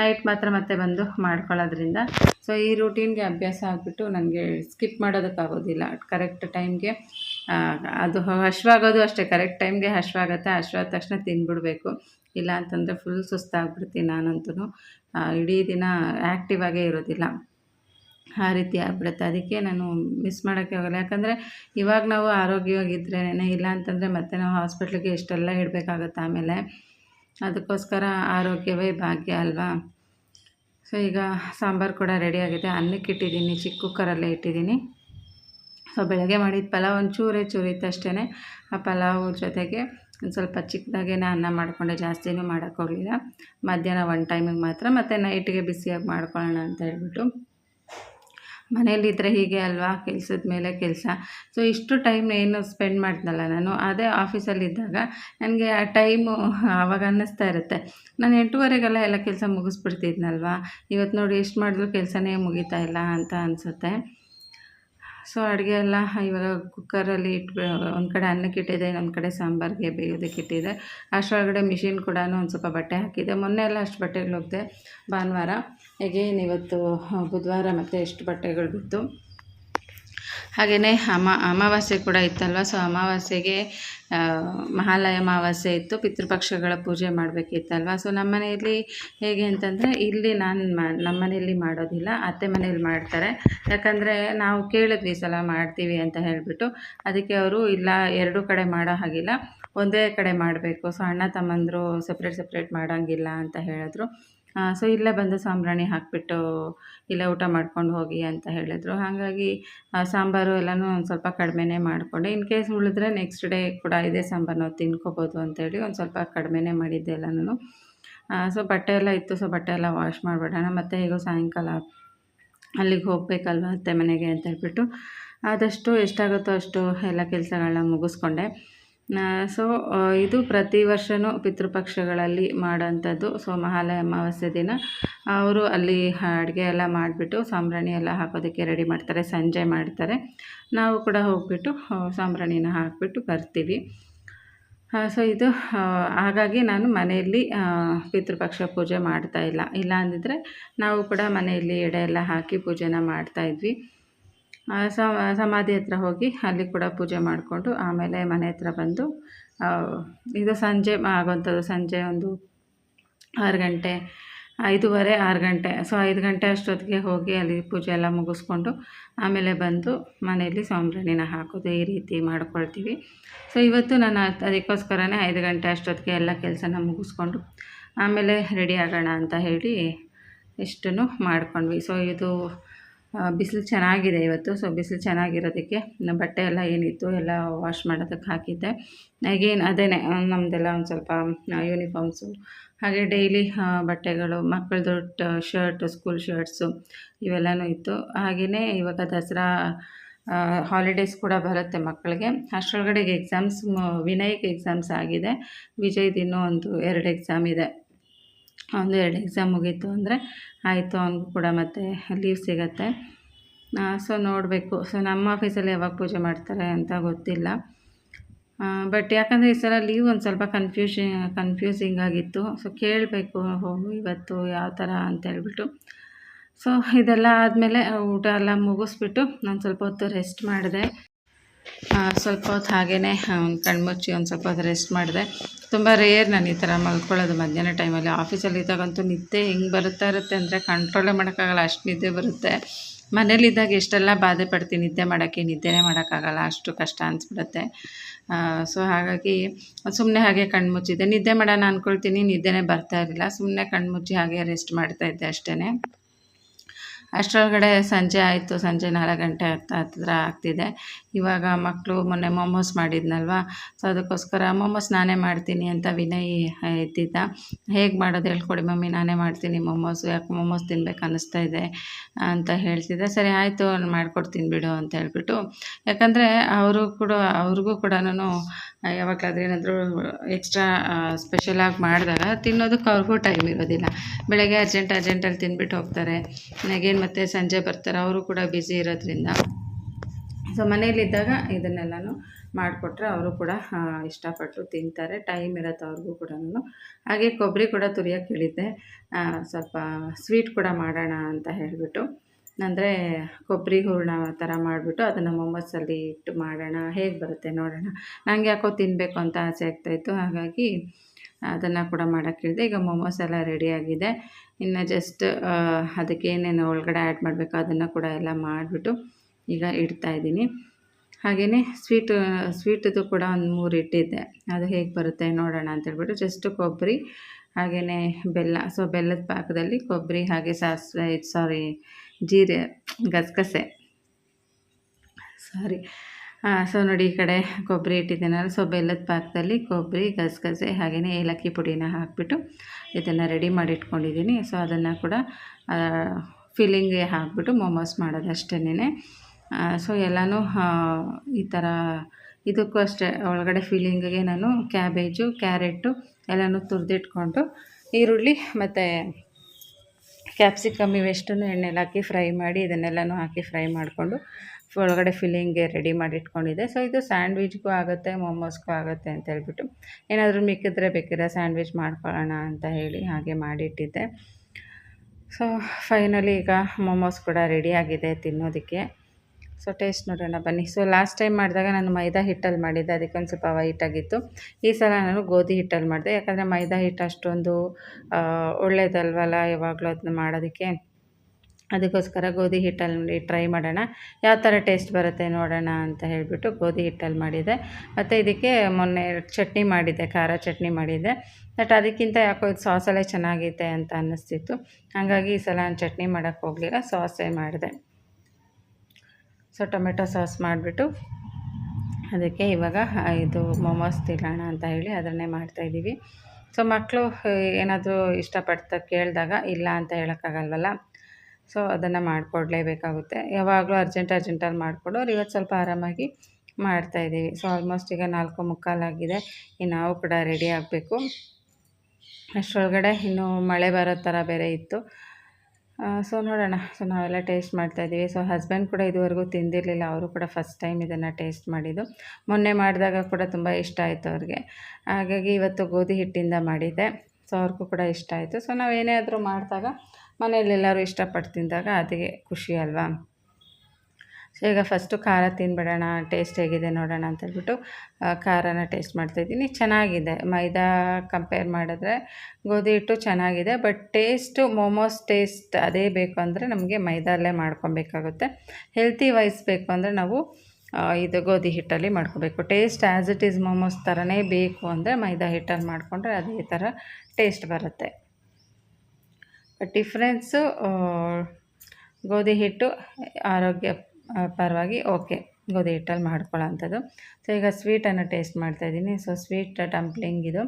ನೈಟ್ ಮಾತ್ರ ಮತ್ತೆ ಬಂದು ಮಾಡ್ಕೊಳ್ಳೋದ್ರಿಂದ. ಸೊ ಈ ರೂಟೀನ್ಗೆ ಅಭ್ಯಾಸ ಆಗಿಬಿಟ್ಟು ನನಗೆ ಸ್ಕಿಪ್ ಮಾಡೋದಕ್ಕಾಗೋದಿಲ್ಲ. ಕರೆಕ್ಟ್ ಟೈಮ್ಗೆ ಅದು ಹಶ್ವಾಗೋದು ಅಷ್ಟೇ. ಕರೆಕ್ಟ್ ಟೈಮ್ಗೆ ಹಶ್ವಾಗತ್ತೆ ಹಶ್ವಾದ ತಕ್ಷಣ ತಿಂದ್ಬಿಡಬೇಕು. ಇಲ್ಲ ಅಂತಂದರೆ ಫುಲ್ ಸುಸ್ತಾಗ್ಬಿಡ್ತೀನಿ ನಾನಂತೂ. ಇಡೀ ದಿನ ಆ್ಯಕ್ಟಿವ್ ಆಗೇ ಇರೋದಿಲ್ಲ. ಆ ರೀತಿ ಆಗ್ಬಿಡುತ್ತೆ. ಅದಕ್ಕೆ ನಾನು ಮಿಸ್ ಮಾಡೋಕ್ಕೆ ಹೋಗಲ್ಲ ಯಾಕಂದರೆ ಇವಾಗ ನಾವು ಆರೋಗ್ಯವಾಗಿದ್ರೇನೆ ಇಲ್ಲ ಅಂತಂದರೆ ಮತ್ತೆ ನಾವು ಹಾಸ್ಪಿಟ್ಲಿಗೆ ಎಷ್ಟೆಲ್ಲ ಇಡಬೇಕಾಗತ್ತೆ ಆಮೇಲೆ. ಅದಕ್ಕೋಸ್ಕರ ಆರೋಗ್ಯವೇ ಭಾಗ್ಯ ಅಲ್ವಾ? ಸೊ ಈಗ ಸಾಂಬಾರು ಕೂಡ ರೆಡಿ ಆಗಿದೆ. ಅನ್ನಕ್ಕೆ ಇಟ್ಟಿದ್ದೀನಿ, ಚಿಕ್ಕ ಕುಕ್ಕರಲ್ಲೇ ಇಟ್ಟಿದ್ದೀನಿ. ಸೊ ಬೆಳಗ್ಗೆ ಮಾಡಿದ ಪಲಾವ್ ಒಂದು ಚೂರೇ ಚೂರಿತ್ತು ಅಷ್ಟೇ ಆ ಪಲಾವ್ ಜೊತೆಗೆ ಒಂದು ಸ್ವಲ್ಪ ಚಿಕ್ಕದಾಗೇ ಅನ್ನ ಮಾಡಿಕೊಂಡೆ. ಜಾಸ್ತಿನೂ ಮಾಡೋಕ್ಕೋಗಲಿಲ್ಲ ಮಧ್ಯಾಹ್ನ ಒನ್ ಟೈಮಿಗೆ ಮಾತ್ರ. ಮತ್ತು ನೈಟಿಗೆ ಬಿಸಿಯಾಗಿ ಮಾಡ್ಕೊಳ್ಳೋಣ ಅಂತ ಹೇಳ್ಬಿಟ್ಟು. ಮನೇಲಿದ್ದರೆ ಹೀಗೆ ಅಲ್ವಾ? ಕೆಲಸದ ಮೇಲೆ ಕೆಲಸ. ಸೊ ಇಷ್ಟು ಟೈಮ್ ಏನು ಸ್ಪೆಂಡ್ ಮಾಡ್ತಲ್ಲ ನಾನು. ಅದೇ ಆಫೀಸಲ್ಲಿದ್ದಾಗ ನನಗೆ ಆ ಟೈಮು ಆವಾಗ ಅನ್ನಿಸ್ತಾ ಇರುತ್ತೆ. ನಾನು ಎಂಟೂವರೆಗೆಲ್ಲ ಎಲ್ಲ ಕೆಲಸ ಮುಗಿಸ್ಬಿಡ್ತಿದ್ನಲ್ವ? ಇವತ್ತು ನೋಡಿ ಎಷ್ಟು ಮಾಡಿದ್ರು ಕೆಲಸನೇ ಮುಗಿತಾ ಇಲ್ಲ ಅಂತ ಅನಿಸುತ್ತೆ. ಸೊ ಅಡುಗೆ ಎಲ್ಲ ಇವಾಗ ಕುಕ್ಕರಲ್ಲಿ ಇಟ್ಟು ಒಂದು ಕಡೆ ಅನ್ನಕ್ಕೆ ಇಟ್ಟಿದೆ, ಇನ್ನೊಂದು ಕಡೆ ಸಾಂಬಾರಿಗೆ ಬೇಯೋದಕ್ಕೆ ಇಟ್ಟಿದೆ. ಅಷ್ಟರೊಳಗಡೆ ಮಿಷಿನ್ ಕೂಡ ಒಂದು ಸ್ವಲ್ಪ ಬಟ್ಟೆ ಹಾಕಿದೆ. ಮೊನ್ನೆ ಎಲ್ಲ ಅಷ್ಟು ಬಟ್ಟೆಗಳು ಹೋಗಿದೆ ಭಾನುವಾರ. ಹೇಗೇನು ಇವತ್ತು ಬುಧವಾರ ಮತ್ತು ಎಷ್ಟು ಬಟ್ಟೆಗಳು ಬಿತ್ತು? ಹಾಗೆಯೇ ಅಮ, ಅಮಾವಾಸ್ಯೆ ಕೂಡ ಇತ್ತಲ್ವ? ಸೊ ಅಮಾವಾಸ್ಯೆಗೆ ಮಹಾಲಯ ಅಮಾವಾಸ್ಯೆ ಇತ್ತು, ಪಿತೃಪಕ್ಷಗಳ ಪೂಜೆ ಮಾಡಬೇಕಿತ್ತಲ್ವ? ಸೊ ನಮ್ಮ ಮನೆಯಲ್ಲಿ ಹೇಗೆ ಅಂತಂದರೆ, ಇಲ್ಲಿ ನಾನು ಮಾ, ನಮ್ಮ ಮನೆಯಲ್ಲಿ ಮಾಡೋದಿಲ್ಲ, ಅತ್ತೆ ಮನೆಯಲ್ಲಿ ಮಾಡ್ತಾರೆ. ಯಾಕಂದರೆ ನಾವು ಕೇಳಿದ್ವಿ ಸಲ ಮಾಡ್ತೀವಿ ಅಂತ ಹೇಳಿಬಿಟ್ಟು. ಅದಕ್ಕೆ ಅವರು, ಇಲ್ಲ, ಎರಡೂ ಕಡೆ ಮಾಡೋ ಹಾಗಿಲ್ಲ, ಒಂದೇ ಕಡೆ ಮಾಡಬೇಕು. ಸೊ ಅಣ್ಣ ತಮ್ಮಂದರು ಸಪ್ರೇಟ್ ಸಪ್ರೇಟ್ ಮಾಡೋಂಗಿಲ್ಲ ಅಂತ ಹೇಳಿದ್ರು. ಸೊ, ಇಲ್ಲೇ ಬಂದು ಸಾಂಬ್ರಾಣಿ ಹಾಕಿಬಿಟ್ಟು ಇಲ್ಲೇ ಊಟ ಮಾಡ್ಕೊಂಡು ಹೋಗಿ ಅಂತ ಹೇಳಿದ್ರು. ಹಾಗಾಗಿ ಸಾಂಬಾರು ಎಲ್ಲನೂ ಒಂದು ಸ್ವಲ್ಪ ಕಡಿಮೆನೇ ಮಾಡಿಕೊಂಡೆ. ಇನ್ ಕೇಸ್ ಉಳಿದ್ರೆ ನೆಕ್ಸ್ಟ್ ಡೇ ಕೂಡ ಇದೇ ಸಾಂಬಾರು ನಾವು ತಿನ್ಕೋಬೋದು ಅಂತೇಳಿ ಒಂದು ಸ್ವಲ್ಪ ಕಡಿಮೆನೇ ಮಾಡಿದ್ದೆ ಎಲ್ಲನೂ ಸೊ, ಬಟ್ಟೆ ಎಲ್ಲ ಇತ್ತು. ಸೊ, ಬಟ್ಟೆ ಎಲ್ಲ ವಾಶ್ ಮಾಡಿಬಿಡೋಣ. ಮತ್ತು ಈಗ ಸಾಯಂಕಾಲ ಅಲ್ಲಿಗೆ ಹೋಗಬೇಕಲ್ವ ಅತ್ತೆ ಮನೆಗೆ? ಅಂತ ಹೇಳ್ಬಿಟ್ಟು, ಆದಷ್ಟು ಎಷ್ಟಾಗುತ್ತೋ ಅಷ್ಟು ಎಲ್ಲ ಕೆಲಸಗಳನ್ನ ಮುಗಿಸ್ಕೊಂಡೆ. ಸೊ ಇದು ಪ್ರತಿ ವರ್ಷವೂ ಪಿತೃಪಕ್ಷಗಳಲ್ಲಿ ಮಾಡೋಂಥದ್ದು ಸೊ, ಮಹಾಲಯ ಅಮಾವಾಸ್ಯೆ ದಿನ. ಅವರು ಅಲ್ಲಿ ಅಡುಗೆ ಎಲ್ಲ ಮಾಡಿಬಿಟ್ಟು ಸಾಂಬ್ರಾಣಿ ಎಲ್ಲ ಹಾಕೋದಕ್ಕೆ ರೆಡಿ ಮಾಡ್ತಾರೆ, ಸಂಜೆ ಮಾಡ್ತಾರೆ. ನಾವು ಕೂಡ ಹೋಗ್ಬಿಟ್ಟು ಸಾಂಬ್ರಾಣಿನ ಹಾಕಿಬಿಟ್ಟು ಬರ್ತೀವಿ. ಸೊ, ಇದು ಹಾಗಾಗಿ ನಾನು ಮನೆಯಲ್ಲಿ ಪಿತೃಪಕ್ಷ ಪೂಜೆ ಮಾಡ್ತಾ ಇಲ್ಲ. ಇಲ್ಲ ಅಂದಿದ್ರೆ ನಾವು ಕೂಡ ಮನೆಯಲ್ಲಿ ಎಡೆ ಎಲ್ಲ ಹಾಕಿ ಪೂಜೆನ ಮಾಡ್ತಾಯಿದ್ವಿ ಸಮಾಧಿ ಹತ್ರ ಹೋಗಿ ಅಲ್ಲಿ ಕೂಡ ಪೂಜೆ ಮಾಡಿಕೊಂಡು ಆಮೇಲೆ ಮನೆ ಹತ್ರ ಬಂದು ಇದು ಸಂಜೆ ಆಗುವಂಥದ್ದು ಸಂಜೆ ಒಂದು ಆರು ಗಂಟೆ, ಐದೂವರೆ ಆರು ಗಂಟೆ, ಸೊ ಐದು ಗಂಟೆ ಅಷ್ಟೊತ್ತಿಗೆ ಹೋಗಿ ಅಲ್ಲಿ ಪೂಜೆ ಎಲ್ಲ ಮುಗಿಸ್ಕೊಂಡು ಆಮೇಲೆ ಬಂದು ಮನೆಯಲ್ಲಿ ಸಾಂಬ್ರಾಣಿನ ಹಾಕೋದು ಈ ರೀತಿ ಮಾಡ್ಕೊಳ್ತೀವಿ. ಸೊ ಇವತ್ತು ನಾನು ಅದಕ್ಕೋಸ್ಕರನೇ ಐದು ಗಂಟೆ ಅಷ್ಟೊತ್ತಿಗೆ ಎಲ್ಲ ಕೆಲಸನ ಮುಗಿಸ್ಕೊಂಡು ಆಮೇಲೆ ರೆಡಿ ಆಗೋಣ ಅಂತ ಹೇಳಿ ಇಷ್ಟನ್ನು ಮಾಡ್ಕೊಂಡ್ವಿ. ಸೊ ಇದು ಬಿಸಿಲು ಚೆನ್ನಾಗಿದೆ ಇವತ್ತು. ಸೊ ಬಿಸಿಲು ಚೆನ್ನಾಗಿರೋದಕ್ಕೆ ಬಟ್ಟೆ ಎಲ್ಲ ಏನಿತ್ತು ಎಲ್ಲ ವಾಶ್ ಮಾಡೋದಕ್ಕೆ ಹಾಕಿದ್ದೆ. ಅಗೇನ್ ಅದೇ ನಮ್ಮದೆಲ್ಲ ಒಂದು ಸ್ವಲ್ಪ ಯೂನಿಫಾರ್ಮ್ಸು ಹಾಗೆ ಡೈಲಿ ಬಟ್ಟೆಗಳು, ಮಕ್ಕಳದು ಶರ್ಟು ಸ್ಕೂಲ್ ಶರ್ಟ್ಸು ಇವೆಲ್ಲನೂ ಇತ್ತು. ಹಾಗೆಯೇ ಇವಾಗ ದಸರಾ ಹಾಲಿಡೇಸ್ ಕೂಡ ಬರುತ್ತೆ ಮಕ್ಕಳಿಗೆ. ಅಷ್ಟರೊಳಗಡೆಗೆ ಎಕ್ಸಾಮ್ಸ್ ವಿನಯ್ಗೆ ಎಕ್ಸಾಮ್ಸ್ ಆಗಿದೆ. ವಿಜಯ್ದಿನ್ನೂ ಒಂದು ಎರಡು ಎಕ್ಸಾಮ್ ಇದೆ. ಒಂದು ಎರಡು ಎಕ್ಸಾಮ್ ಮುಗೀತು ಅಂದರೆ ಆಯಿತು ಅವ್ನಿಗೂ ಕೂಡ ಮತ್ತೆ ಲೀವ್ ಸಿಗತ್ತೆ. ಸೊ ನೋಡಬೇಕು. ಸೊ ನಮ್ಮ ಆಫೀಸಲ್ಲಿ ಯಾವಾಗ ಪೂಜೆ ಮಾಡ್ತಾರೆ ಅಂತ ಗೊತ್ತಿಲ್ಲ. ಬಟ್ ಯಾಕಂದರೆ ಈ ಸಲ ಲೀವ್ ಒಂದು ಸ್ವಲ್ಪ ಕನ್ಫ್ಯೂಷನ್ ಕನ್ಫ್ಯೂಸಿಂಗ್ ಆಗಿತ್ತು. ಸೊ ಕೇಳಬೇಕು ಇವತ್ತು ಯಾವ ಥರ ಅಂತ ಹೇಳ್ಬಿಟ್ಟು. ಸೊ ಇದೆಲ್ಲ ಆದಮೇಲೆ ಊಟ ಎಲ್ಲ ಮುಗಿಸ್ಬಿಟ್ಟು ನಾನು ಸ್ವಲ್ಪ ಹೊತ್ತು ರೆಸ್ಟ್ ಮಾಡಿದೆ. ಸ್ವಲ್ಪ ಹೊತ್ತು ಹಾಗೇ ಕಣ್ಮುಚ್ಚಿ ಒಂದು ಸ್ವಲ್ಪ ಹೊತ್ತು ರೆಸ್ಟ್ ಮಾಡಿದೆ. ತುಂಬ ರೇರ್ ನಾನು ಈ ಥರ ಮಲ್ಕೊಳ್ಳೋದು ಮಧ್ಯಾಹ್ನ ಟೈಮಲ್ಲಿ ಆಫೀಸಲ್ಲಿ ಇದ್ದಾಗಂತೂ ನಿದ್ದೆ ಹೆಂಗೆ ಬರುತ್ತಾ ಇರುತ್ತೆ ಅಂದರೆ ಕಂಟ್ರೋಲೇ ಮಾಡೋಕ್ಕಾಗಲ್ಲ, ಅಷ್ಟು ನಿದ್ದೆ ಬರುತ್ತೆ. ಮನೇಲಿದ್ದಾಗ ಎಷ್ಟೆಲ್ಲ ಬಾಧೆ ಪಡ್ತೀನಿ ನಿದ್ದೆ ಮಾಡೋಕ್ಕೆ, ನಿದ್ದೆನೇ ಮಾಡೋಕ್ಕಾಗಲ್ಲ, ಅಷ್ಟು ಕಷ್ಟ ಅನಿಸ್ಬಿಡುತ್ತೆ. ಸೊ ಹಾಗಾಗಿ ಸುಮ್ಮನೆ ಹಾಗೆ ಕಣ್ಮುಚ್ಚಿದ್ದೆ ನಿದ್ದೆ ಮಾಡೋಣ ಅಂದ್ಕೊಳ್ತೀನಿ ನಿದ್ದೆನೇ ಬರ್ತಾ ಇರಲಿಲ್ಲ. ಸುಮ್ಮನೆ ಕಣ್ಮುಚ್ಚಿ ಹಾಗೆ ರೆಸ್ಟ್ ಮಾಡ್ತಾಯಿದ್ದೆ ಅಷ್ಟೇ ಅಷ್ಟರೊಳಗಡೆ ಸಂಜೆ ಆಯಿತು, ಸಂಜೆ ನಾಲ್ಕು ಗಂಟೆ ಹತ್ತು ಹತ್ತಿರ ಆಗ್ತಿದೆ. ಇವಾಗ ಮಕ್ಕಳು ಮೊನ್ನೆ ಮೊಮೋಸ್ ಮಾಡಿದ್ನಲ್ವ? ಸೊ ಅದಕ್ಕೋಸ್ಕರ ಮೊಮೋಸ್ ನಾನೇ ಮಾಡ್ತೀನಿ ಅಂತ ವಿನಯ್ ಎದ್ದಿದ್ದ ಹೇಗೆ ಮಾಡೋದು ಹೇಳ್ಕೊಡಿ ಮಮ್ಮಿ, ನಾನೇ ಮಾಡ್ತೀನಿ ಮೊಮೋಸ್ ಯಾಕೆ ಮೊಮೋಸ್ ತಿನ್ಬೇಕು ಅನ್ನಿಸ್ತಾ ಇದೆ ಅಂತ ಹೇಳ್ತಿದ್ದೆ. ಸರಿ, ಆಯಿತು, ಮಾಡ್ಕೊಡ್ತೀನಿ ಬಿಡು ಅಂತ ಹೇಳ್ಬಿಟ್ಟು. ಯಾಕಂದರೆ ಅವರು ಕೂಡ, ಅವ್ರಿಗೂ ಕೂಡ ಯಾವಾಗಲಾದ್ರೂ ಏನಾದರೂ ಎಕ್ಸ್ಟ್ರಾ ಸ್ಪೆಷಲಾಗಿ ಮಾಡಿದಾಗ ತಿನ್ನೋದಕ್ಕೆ ಅವ್ರಿಗೂ ಟೈಮ್ ಇರೋದಿಲ್ಲ. ಬೆಳಗ್ಗೆ ಅರ್ಜೆಂಟ್ ಅರ್ಜೆಂಟಲ್ಲಿ ತಿಂದ್ಬಿಟ್ಟು ಹೋಗ್ತಾರೆ. ನಗೇನ್ ಮತ್ತು ಸಂಜೆ ಬರ್ತಾರೆ, ಅವರು ಕೂಡ ಬ್ಯುಸಿ ಇರೋದ್ರಿಂದ. ಸೊ ಮನೇಲಿದ್ದಾಗ ಇದನ್ನೆಲ್ಲನೂ ಮಾಡಿಕೊಟ್ರೆ ಅವರು ಕೂಡ ಇಷ್ಟಪಟ್ಟು ತಿಂತಾರೆ. ಟೈಮ್ ಇರುತ್ತೆ ಅವ್ರಿಗೂ ಕೂಡ ಹಾಗೆ ಕೊಬ್ಬರಿ ಕೂಡ ತುರಿಯೋಕ್ಕೆ ಹೇಳಿದ್ದೆ. ಸ್ವಲ್ಪ ಸ್ವೀಟ್ ಕೂಡ ಮಾಡೋಣ ಅಂತ ಹೇಳಿಬಿಟ್ಟು. ಅಂದರೆ ಕೊಬ್ಬರಿ ಹೂರಣ ಥರ ಮಾಡಿಬಿಟ್ಟು ಅದನ್ನು ಮೊಮ್ಮಸಲ್ಲಿ ಇಟ್ಟು ಮಾಡೋಣ. ಹೇಗೆ ಬರುತ್ತೆ ನೋಡೋಣ. ನನಗೆ ಯಾಕೋ ತಿನ್ನಬೇಕು ಅಂತ ಆಸೆ ಆಗ್ತಾಯಿತ್ತು ಹಾಗಾಗಿ ಅದನ್ನು ಕೂಡ ಮಾಡೋಕ್ಕೆ ಹೇಳಿದೆ. ಈಗ ಮೊಮೋಸ್ ಎಲ್ಲ ರೆಡಿಯಾಗಿದೆ ಇನ್ನು ಜಸ್ಟ್ ಅದಕ್ಕೆ ಏನೇನು ಒಳಗಡೆ ಆ್ಯಡ್ ಮಾಡಬೇಕು ಅದನ್ನು ಕೂಡ ಎಲ್ಲ ಮಾಡಿಬಿಟ್ಟು ಈಗ ಇಡ್ತಾಯಿದ್ದೀನಿ ಹಾಗೆಯೇ ಸ್ವೀಟು ಸ್ವೀಟದು ಕೂಡ ಒಂದು ಮೂರು ಇಟ್ಟಿದ್ದೆ. ಅದು ಹೇಗೆ ಬರುತ್ತೆ ನೋಡೋಣ ಅಂತೇಳ್ಬಿಟ್ಟು ಜಸ್ಟ್ ಕೊಬ್ಬರಿ ಹಾಗೆಯೇ ಬೆಲ್ಲ ಸೊ ಬೆಲ್ಲದ ಪಾಕದಲ್ಲಿ ಕೊಬ್ಬರಿ ಹಾಗೆ ಸಾಸಿವೆ ಸಾರಿ ಜೀರೆ, ಗಸಗಸೆ. ಸಾರಿ ಸೊ ನೋಡಿ ಈ ಕಡೆ ಕೊಬ್ಬರಿ ಇಟ್ಟಿದ್ದೀನಲ್ಲ ಸೊ ಬೆಲ್ಲದ ಪಾಕದಲ್ಲಿ ಕೊಬ್ಬರಿ, ಗಸಗಸೆ ಹಾಗೆಯೇ ಏಲಕ್ಕಿ ಪುಡಿನ ಹಾಕಿಬಿಟ್ಟು ಇದನ್ನು ರೆಡಿ ಮಾಡಿ ಇಟ್ಕೊಂಡಿದ್ದೀನಿ ಸೊ ಅದನ್ನು ಕೂಡ ಫಿಲ್ಲಿಂಗ್ಗೆ ಹಾಕಿಬಿಟ್ಟು ಮೊಮೋಸ್ ಮಾಡೋದು ಅಷ್ಟೇನೆ ಸೊ ಎಲ್ಲನೂ ಈ ಥರ ಇದಕ್ಕೂ ಅಷ್ಟೇ. ಒಳಗಡೆ ಫಿಲ್ಲಿಂಗ್ಗೆ ನಾನು ಕ್ಯಾಬೇಜು ಕ್ಯಾರೆಟು ಎಲ್ಲನೂ ತುರಿದಿಟ್ಕೊಂಡು ಈರುಳ್ಳಿ ಮತ್ತು ಕ್ಯಾಪ್ಸಿಕಮ್ ಇವೆಷ್ಟನ್ನು ಎಣ್ಣೆಲಿ ಹಾಕಿ ಫ್ರೈ ಮಾಡಿ ಇದನ್ನೆಲ್ಲನೂ ಹಾಕಿ ಫ್ರೈ ಮಾಡಿಕೊಂಡು ಒಳಗಡೆ ಫಿಲ್ಲಿಂಗ್ಗೆ ರೆಡಿ ಮಾಡಿ ಇಟ್ಕೊಂಡಿದ್ದೆ ಸೊ ಇದು ಸ್ಯಾಂಡ್ವಿಚ್ಗೂ ಆಗುತ್ತೆ ಮೊಮೋಸ್ಗೂ ಆಗುತ್ತೆ ಅಂತ ಹೇಳ್ಬಿಟ್ಟು ಏನಾದರೂ ಮಿಕ್ಕಿದ್ರೆ ಬೇಕಿದ್ರೆ ಸ್ಯಾಂಡ್ವಿಚ್ ಮಾಡ್ಕೊಳ್ಳೋಣ ಅಂತ ಹೇಳಿ ಹಾಗೆ ಮಾಡಿಟ್ಟಿದ್ದೆ. ಸೊ ಫೈನಲಿ ಈಗ ಮೊಮೋಸ್ ಕೂಡ ರೆಡಿಯಾಗಿದೆ ತಿನ್ನೋದಕ್ಕೆ. ಸೊ ಟೇಸ್ಟ್ ನೋಡೋಣ ಬನ್ನಿ. ಸೊ ಲಾಸ್ಟ್ ಟೈಮ್ ಮಾಡಿದಾಗ ನಾನು ಮೈದಾ ಹಿಟ್ಟಲ್ಲಿ ಮಾಡಿದ್ದೆ. ಅದಕ್ಕೆ ಒಂದು ಸ್ವಲ್ಪ ವೈಟಾಗಿತ್ತು ಈ ಸಲ ನಾನು ಗೋಧಿ ಹಿಟ್ಟಲ್ಲಿ ಮಾಡಿದೆ. ಯಾಕಂದರೆ ಮೈದಾ ಹಿಟ್ಟು ಅಷ್ಟೊಂದು ಒಳ್ಳೇದಲ್ವಲ್ಲ ಯಾವಾಗಲೂ ಅದನ್ನ ಮಾಡೋದಕ್ಕೆ. ಅದಕ್ಕೋಸ್ಕರ ಗೋಧಿ ಹಿಟ್ಟಲ್ಲಿ ಟ್ರೈ ಮಾಡೋಣ. ಯಾವ ಥರ ಟೇಸ್ಟ್ ಬರುತ್ತೆ ನೋಡೋಣ ಅಂತ ಹೇಳಿಬಿಟ್ಟು ಗೋಧಿ ಹಿಟ್ಟಲ್ಲಿ ಮಾಡಿದೆ. ಮತ್ತು ಇದಕ್ಕೆ ಮೊನ್ನೆ ಚಟ್ನಿ ಮಾಡಿದ್ದೆ, ಖಾರ ಚಟ್ನಿ ಮಾಡಿದ್ದೆ. ಬಟ್ ಅದಕ್ಕಿಂತ ಯಾಕೋ ಇದು ಸಾಸಲ್ಲೇ ಚೆನ್ನಾಗಿದೆ ಅಂತ ಅನ್ನಿಸ್ತಿತ್ತು. ಹಾಗಾಗಿ ಈ ಸಲ ನಾನು ಚಟ್ನಿ ಮಾಡೋಕ್ಕೆ ಹೋಗಲಿಲ್ಲ ಸಾಸೇ ಮಾಡಿದೆ. ಸೊ ಟೊಮೆಟೊ ಸಾಸ್ ಮಾಡಿಬಿಟ್ಟು ಅದಕ್ಕೆ ಇವಾಗ ಇದು ಮೊಮೋಸ್ ತಿನ್ನೋಣ ಅಂತ ಹೇಳಿ ಅದನ್ನೇ ಮಾಡ್ತಾಯಿದ್ದೀವಿ ಸೊ ಮಕ್ಕಳು ಏನಾದರೂ ಇಷ್ಟಪಡ್ತಾ ಕೇಳಿದಾಗ ಇಲ್ಲ ಅಂತ ಹೇಳೋಕ್ಕಾಗಲ್ವಲ್ಲ? ಸೊ ಅದನ್ನು ಮಾಡಿಕೊಡ್ಲೇಬೇಕಾಗುತ್ತೆ. ಯಾವಾಗಲೂ ಅರ್ಜೆಂಟ್ ಅರ್ಜೆಂಟಲ್ಲಿ ಮಾಡಿಕೊಡೋರು ಇವತ್ತು ಸ್ವಲ್ಪ ಆರಾಮಾಗಿ ಮಾಡ್ತಾಯಿದ್ದೀವಿ ಸೊ ಆಲ್ಮೋಸ್ಟ್ ಈಗ ನಾಲ್ಕು ಮುಕ್ಕಾಲಾಗಿದೆ ಇನ್ನು ನಾವು ಕೂಡ ರೆಡಿ ಆಗಬೇಕು. ಅಷ್ಟರೊಳಗಡೆ ಇನ್ನೂ ಮಳೆ ಬರೋ ಥರ ಬೇರೆ ಇತ್ತು. ಸೊ ನೋಡೋಣ. ಸೊ ನಾವೆಲ್ಲ ಟೇಸ್ಟ್ ಮಾಡ್ತಾಯಿದ್ದೀವಿ ಸೊ ಹಸ್ಬೆಂಡ್ ಕೂಡ ಇದುವರೆಗೂ ತಿಂದಿರಲಿಲ್ಲ. ಅವರು ಕೂಡ ಫಸ್ಟ್ ಟೈಮ್ ಇದನ್ನು ಟೇಸ್ಟ್ ಮಾಡಿದ್ದು. ಮೊನ್ನೆ ಮಾಡಿದಾಗ ಕೂಡ ತುಂಬ ಇಷ್ಟ ಆಯಿತು ಅವ್ರಿಗೆ. ಹಾಗಾಗಿ ಇವತ್ತು ಗೋಧಿ ಹಿಟ್ಟಿಂದ ಮಾಡಿದ್ದೆ. ಸೊ ಅವ್ರಿಗೂ ಕೂಡ ಇಷ್ಟ ಆಯಿತು. ಸೊ ನಾವು ಏನೇ ಆದರೂ ಮಾಡಿದಾಗ ಮನೆಯಲ್ಲೆಲ್ಲರೂ ಇಷ್ಟಪಟ್ಟು ತಿಂದಾಗ ಅದಕ್ಕೆ ಖುಷಿ ಅಲ್ವಾ? ಸೊ, ಈಗ ಫಸ್ಟು ಖಾರ ತಿನ್ಬಿಡೋಣ ಟೇಸ್ಟ್ ಹೇಗಿದೆ ನೋಡೋಣ ಅಂತ ಹೇಳ್ಬಿಟ್ಟು ಖಾರನ ಟೇಸ್ಟ್ ಮಾಡ್ತಾಯಿದ್ದೀನಿ ಚೆನ್ನಾಗಿದೆ. ಮೈದಾ ಕಂಪೇರ್ ಮಾಡಿದ್ರೆ ಗೋಧಿ ಹಿಟ್ಟು ಚೆನ್ನಾಗಿದೆ ಬಟ್ ಟೇಸ್ಟು ಮೋಮೋಸ್ ಟೇಸ್ಟ್ ಅದೇ ಬೇಕು ಅಂದರೆ ನಮಗೆ ಮೈದಾಲ್ಲೇ ಮಾಡ್ಕೊಬೇಕಾಗುತ್ತೆ. ಹೆಲ್ತಿ ವೈಸ್ ಬೇಕು ಅಂದರೆ ನಾವು ಇದು ಗೋಧಿ ಹಿಟ್ಟಲ್ಲಿ ಮಾಡ್ಕೋಬೇಕು. Taste as it is momos ಥರನೇ ಬೇಕು ಅಂದರೆ ಮೈದಾ ಹಿಟ್ಟಲ್ಲಿ ಮಾಡಿಕೊಂಡ್ರೆ ಅದೇ ಥರ ಟೇಸ್ಟ್ ಬರುತ್ತೆ. ಬಟ್ ಡಿಫ್ರೆನ್ಸು ಗೋಧಿ ಹಿಟ್ಟು ಆರೋಗ್ಯ ಪರವಾಗಿ ಓಕೆ. ಗೋಧಿ ಹಿಟ್ಟಲ್ಲಿ ಮಾಡ್ಕೊಳ್ಳೋಂಥದ್ದು. ಸೊ ಈಗ ಸ್ವೀಟನ್ನು ಟೇಸ್ಟ್ ಮಾಡ್ತಾಯಿದ್ದೀನಿ ಸೊ ಸ್ವೀಟ್ ಟಂಪ್ಲಿಂಗ್ ಇದು.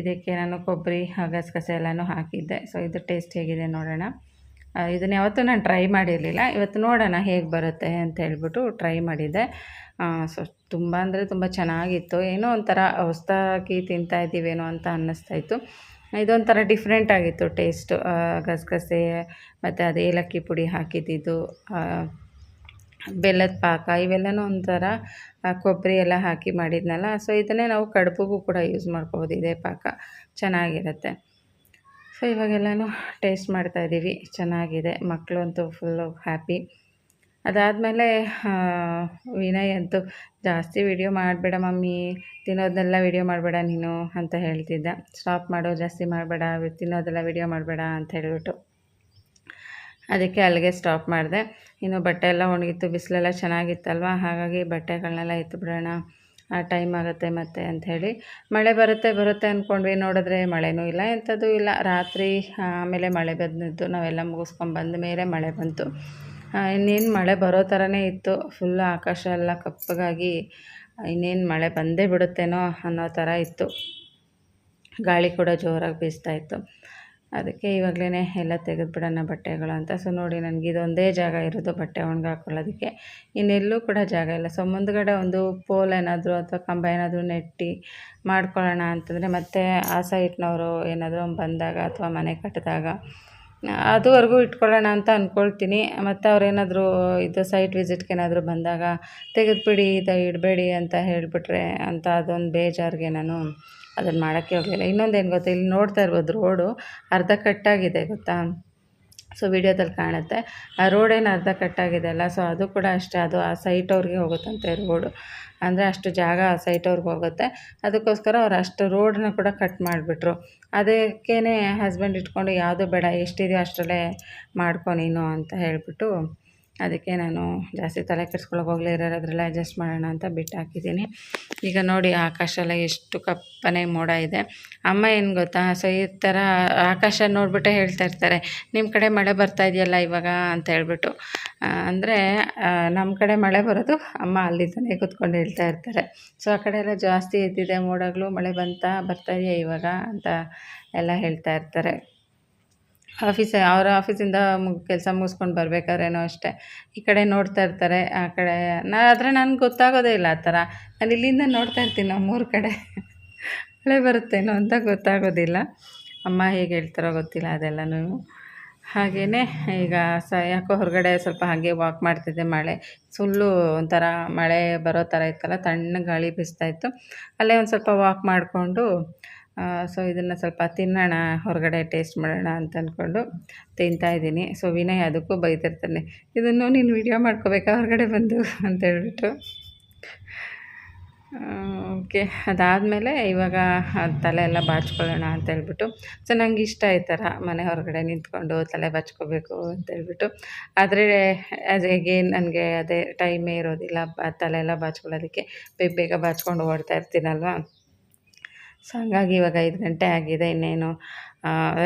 ಇದಕ್ಕೆ ನಾನು ಕೊಬ್ಬರಿ, ಗಸಗಸೆ ಎಲ್ಲನೂ ಹಾಕಿದ್ದೆ. ಸೊ ಇದು ಟೇಸ್ಟ್ ಹೇಗಿದೆ ನೋಡೋಣ. ಇದನ್ನು ಯಾವತ್ತೂ ನಾನು ಟ್ರೈ ಮಾಡಿರಲಿಲ್ಲ. ಇವತ್ತು ನೋಡೋಣ ಹೇಗೆ ಬರುತ್ತೆ ಅಂತ ಹೇಳ್ಬಿಟ್ಟು ಟ್ರೈ ಮಾಡಿದ್ದೆ. ಸೊ ತುಂಬ ಅಂದರೆ ತುಂಬ ಚೆನ್ನಾಗಿತ್ತು. ಏನೋ ಒಂಥರ ಹೊಸ್ದಾಗಿ ತಿಂತಾ ಇದ್ದೀವೇನೋ ಅಂತ ಅನ್ನಿಸ್ತಾಯಿತ್ತು ಇದೊಂಥರ ಡಿಫ್ರೆಂಟ್ ಆಗಿತ್ತು ಟೇಸ್ಟು ಗಸಗಸೆ, ಮತ್ತು ಅದು ಏಲಕ್ಕಿ ಪುಡಿ ಹಾಕಿದ್ದಿದ್ದು. ಬೆಲ್ಲದ ಪಾಕ ಇವೆಲ್ಲನೂ ಒಂಥರ ಕೊಬ್ಬರಿ ಎಲ್ಲ ಹಾಕಿ ಮಾಡಿದ್ನಲ್ಲ, ಸೊ ಇದನ್ನೇ ನಾವು ಕಡುಬುಗೂ ಕೂಡ ಯೂಸ್ ಮಾಡ್ಕೋಬೋದು ಇದೇ ಪಾಕ. ಚೆನ್ನಾಗಿರುತ್ತೆ. ಸೊ ಇವಾಗೆಲ್ಲನೂ ಟೇಸ್ಟ್ ಮಾಡ್ತಾಯಿದ್ದೀವಿ ಚೆನ್ನಾಗಿದೆ. ಮಕ್ಕಳು ಅಂತೂ ಫುಲ್ಲು ಹ್ಯಾಪಿ ಅದಾದಮೇಲೆ ವಿನಯ್ ಅಂತೂ ಜಾಸ್ತಿ ವಿಡಿಯೋ ಮಾಡಬೇಡ ಮಮ್ಮಿ, ತಿನ್ನೋದನ್ನೆಲ್ಲ ವಿಡಿಯೋ ಮಾಡಬೇಡ ನೀನು ಅಂತ ಹೇಳ್ತಿದ್ದ. ಸ್ಟಾಪ್ ಮಾಡೋ ಜಾಸ್ತಿ ಮಾಡಬೇಡ, ತಿನ್ನೋದೆಲ್ಲ ವಿಡಿಯೋ ಮಾಡಬೇಡ ಅಂತ ಹೇಳಿಬಿಟ್ಟು. ಅದಕ್ಕೆ ಅಲ್ಲಿಗೆ ಸ್ಟಾಪ್ ಮಾಡಿದೆ. ಇನ್ನು ಬಟ್ಟೆ ಎಲ್ಲ ಒಣಗಿತ್ತು, ಬಿಸಿಲೆಲ್ಲ ಚೆನ್ನಾಗಿತ್ತಲ್ವ? ಹಾಗಾಗಿ ಬಟ್ಟೆಗಳನ್ನೆಲ್ಲ ಎತ್ತು ಬಿಡೋಣ ಆ ಟೈಮ್ ಆಗುತ್ತೆ ಮತ್ತೆ ಅಂಥೇಳಿ ಮಳೆ ಬರುತ್ತೆ ಬರುತ್ತೆ ಅಂದ್ಕೊಂಡ್ವಿ ನೋಡಿದ್ರೆ ಮಳೆನೂ ಇಲ್ಲ, ಎಂಥದ್ದು ಇಲ್ಲ. ರಾತ್ರಿ, ಆಮೇಲೆ ಮಳೆ ಬಂದಿದ್ದು. ನಾವೆಲ್ಲ ಮುಗಿಸ್ಕೊಂಡು ಬಂದ ಮೇಲೆ ಮಳೆ ಬಂತು. ಇನ್ನೇನು ಮಳೆ ಬರೋ ಥರನೇ ಇತ್ತು. ಫುಲ್ ಆಕಾಶ ಎಲ್ಲ ಕಪ್ಪಗಾಗಿ ಇನ್ನೇನು ಮಳೆ ಬಂದೇ ಬಿಡುತ್ತೇನೋ ಅನ್ನೋ ಥರ ಇತ್ತು. ಗಾಳಿ ಕೂಡ ಜೋರಾಗಿ ಬೀಸ್ತಾ ಇತ್ತು. ಅದಕ್ಕೆ ಇವಾಗಲೇ ಎಲ್ಲ ತೆಗೆದುಬಿಡೋಣ ಬಟ್ಟೆಗಳು ಅಂತ. ಸೊ ನೋಡಿ ನನಗೆ ಇದೊಂದೇ ಜಾಗ ಇರೋದು ಬಟ್ಟೆ ಒಣಗಾಕೊಳ್ಳೋದಕ್ಕೆ ಇನ್ನೆಲ್ಲೂ ಕೂಡ ಜಾಗ ಇಲ್ಲ. ಸೊ ಮುಂದ್ಗಡೆ ಒಂದು ಪೋಲ್ ಏನಾದರೂ ಅಥವಾ ಕಂಬ ಏನಾದರೂ ನೆಟ್ಟಿ ಮಾಡ್ಕೊಳ್ಳೋಣ ಅಂತಂದರೆ ಮತ್ತೆ ಆ ಸೈಟ್ನವರು ಏನಾದರೂ ಬಂದಾಗ ಅಥವಾ ಮನೆ ಕಟ್ಟಿದಾಗ, ಅದುವರೆಗೂ ಇಟ್ಕೊಳ್ಳೋಣ ಅಂತ ಅಂದ್ಕೊಳ್ತೀನಿ ಮತ್ತು ಅವ್ರೇನಾದರೂ ಇದು ಸೈಟ್ ವಿಸಿಟ್ಗೆ ಏನಾದರೂ ಬಂದಾಗ ತೆಗೆದುಬಿಡಿ, ಇದು ಇಡಬೇಡಿ ಅಂತ ಹೇಳಿಬಿಟ್ರೆ ಅಂತ ಅದೊಂದು ಬೇಜಾರಿಗೆ ನಾನು ಅದನ್ನು ಮಾಡೋಕ್ಕೆ ಹೋಗಲಿಲ್ಲ. ಇನ್ನೊಂದೇನು ಗೊತ್ತಾ, ಇಲ್ಲಿ ನೋಡ್ತಾ ಇರ್ಬೋದು ರೋಡು ಅರ್ಧ ಕಟ್ಟಾಗಿದೆ ಗೊತ್ತಾ? ಸೊ ವಿಡಿಯೋದಲ್ಲಿ ಕಾಣುತ್ತೆ. ಆ ರೋಡೇನು ಅರ್ಧ ಕಟ್ಟಾಗಿದೆ ಅಲ್ಲ? ಸೊ ಅದು ಕೂಡ ಅಷ್ಟೇ, ಅದು ಆ ಸೈಟ್ ಅವ್ರಿಗೆ ಹೋಗುತ್ತಂತೆ ರೋಡು. ಅಂದರೆ ಅಷ್ಟು ಜಾಗ ಆ ಸೈಟ್ ಅವ್ರಿಗೆ ಹೋಗುತ್ತೆ. ಅದಕ್ಕೋಸ್ಕರ ಅವ್ರು ಅಷ್ಟು ರೋಡನ್ನ ಕೂಡ ಕಟ್ ಮಾಡಿಬಿಟ್ರು. ಅದಕ್ಕೇ ಹಸ್ಬೆಂಡ್ ಇಟ್ಕೊಂಡು, ಯಾವುದು ಬೇಡ, ಎಷ್ಟಿದೆಯೋ ಅಷ್ಟರಲ್ಲೇ ಮಾಡ್ಕೊ ನೀನು, ಅಂತ ಹೇಳಿಬಿಟ್ಟು ಅದಕ್ಕೆ ನಾನು ಜಾಸ್ತಿ ತಲೆ ಕೆಡ್ಸ್ಕೊಳಕ್ಕೆ ಹೋಗಲೇ ಇರೋದ್ರೆಲ್ಲ ಅಡ್ಜಸ್ಟ್ ಮಾಡೋಣ ಅಂತ ಬಿಟ್ಟು ಹಾಕಿದ್ದೀನಿ. ಈಗ ನೋಡಿ ಆಕಾಶ ಎಲ್ಲ ಎಷ್ಟು ಕಪ್ಪನೆ ಮೋಡ ಇದೆ. ಅಮ್ಮ ಏನು ಗೊತ್ತಾ? ಸೊ ಈ ಥರ ಆಕಾಶ ನೋಡಿಬಿಟ್ಟೆ ಹೇಳ್ತಾ ಇರ್ತಾರೆ. ನಿಮ್ಮ ಕಡೆ ಮಳೆ ಬರ್ತಾ ಇದೆಯಲ್ಲ ಇವಾಗ? ಅಂತ ಹೇಳ್ಬಿಟ್ಟು. ಅಂದರೆ ನಮ್ಮ ಕಡೆ ಮಳೆ ಬರೋದು ಅಮ್ಮ ಅಲ್ಲಿ ತಾನೇ ಕೂತ್ಕೊಂಡು ಹೇಳ್ತಾ ಇರ್ತಾರೆ. ಸೊ ಆ ಕಡೆ ಎಲ್ಲ ಜಾಸ್ತಿ ಇದ್ದಿದೆ ಮೋಡಗಳು, ಮಳೆ ಬಂತಾ ಬರ್ತಾ ಇದೆಯಾ ಇವಾಗ? ಅಂತ ಎಲ್ಲ ಹೇಳ್ತಾ ಇರ್ತಾರೆ. ಆಫೀಸ್, ಅವರ ಆಫೀಸಿಂದ ಮುಗ್ ಕೆಲಸ ಮುಗಿಸ್ಕೊಂಡು ಬರ್ಬೇಕಾದ್ರೇನೋ ಅಷ್ಟೇ. ಈ ಕಡೆ ನೋಡ್ತಾ ಇರ್ತಾರೆ, ಆ ಕಡೆ, ನಾ, ಆದರೆ ನನಗೆ ಗೊತ್ತಾಗೋದೇ ಇಲ್ಲ ಆ ಥರ. ನಾನು ಇಲ್ಲಿಂದ ನೋಡ್ತಾ ಇರ್ತೀನಿ ನಮ್ಮೂರ ಕಡೆ. ಮಳೆ ಬರುತ್ತೇನೋ ಅಂತ ಗೊತ್ತಾಗೋದಿಲ್ಲ. ಅಮ್ಮ ಹೇಗೆ ಹೇಳ್ತಾರೋ ಗೊತ್ತಿಲ್ಲ ಅದೆಲ್ಲನೂ ಹಾಗೆಯೇ ಈಗ ಸ, ಯಾಕೋ ಹೊರಗಡೆ ಸ್ವಲ್ಪ ಹಾಗೆ ವಾಕ್ ಮಾಡ್ತಿದ್ದೆ ಮಳೆ. ಫುಲ್ಲು ಒಂಥರ ಮಳೆ ಬರೋ ಥರ ಇತ್ತಲ್ಲ, ತಣ್ಣಗೆ ಗಾಳಿ ಬೀಸ್ತಾ ಇತ್ತು. ಅಲ್ಲೇ ಒಂದು ಸ್ವಲ್ಪ ವಾಕ್ ಮಾಡಿಕೊಂಡು ಸೊ ಇದನ್ನು ಸ್ವಲ್ಪ ತಿನ್ನೋಣ, ಹೊರಗಡೆ ಟೇಸ್ಟ್ ಮಾಡೋಣ ಅಂತ ಅಂದ್ಕೊಂಡು ತಿಂತಾಯಿದ್ದೀನಿ ಸೊ ವಿನಯ್ ಅದಕ್ಕೂ ಬೈತಿರ್ತಾನೆ ಇದನ್ನು ನೀನು ವಿಡಿಯೋ ಮಾಡ್ಕೋಬೇಕಾ? ಹೊರಗಡೆ ಬಂದು? ಅಂತ ಹೇಳ್ಬಿಟ್ಟು. ಓಕೆ ಅದಾದಮೇಲೆ ಇವಾಗ ತಲೆ ಎಲ್ಲ ಬಾಚ್ಕೊಳ್ಳೋಣ ಅಂತ ಹೇಳ್ಬಿಟ್ಟು ಸೊ ನಂಗೆ ಇಷ್ಟ ಈ ಥರ ಮನೆ ಹೊರಗಡೆ ನಿಂತ್ಕೊಂಡು ತಲೆ ಬಾಚ್ಕೋಬೇಕು ಅಂತ ಹೇಳ್ಬಿಟ್ಟು. ಆದರೆ ಆ್ಯಸ್ ಎಗೇನ್ ನನಗೆ ಅದೇ ಟೈಮೇ ಇರೋದಿಲ್ಲ ತಲೆ ಎಲ್ಲ ಬಾಚ್ಕೊಳ್ಳೋದಕ್ಕೆ, ಬೇಗ ಬೇಗ ಬಾಚ್ಕೊಂಡು ಓಡ್ತಾ ಇರ್ತೀನಲ್ವ? ಸೊ ಹಂಗಾಗಿ ಇವಾಗ ಐದು ಗಂಟೆ ಆಗಿದೆ, ಇನ್ನೇನು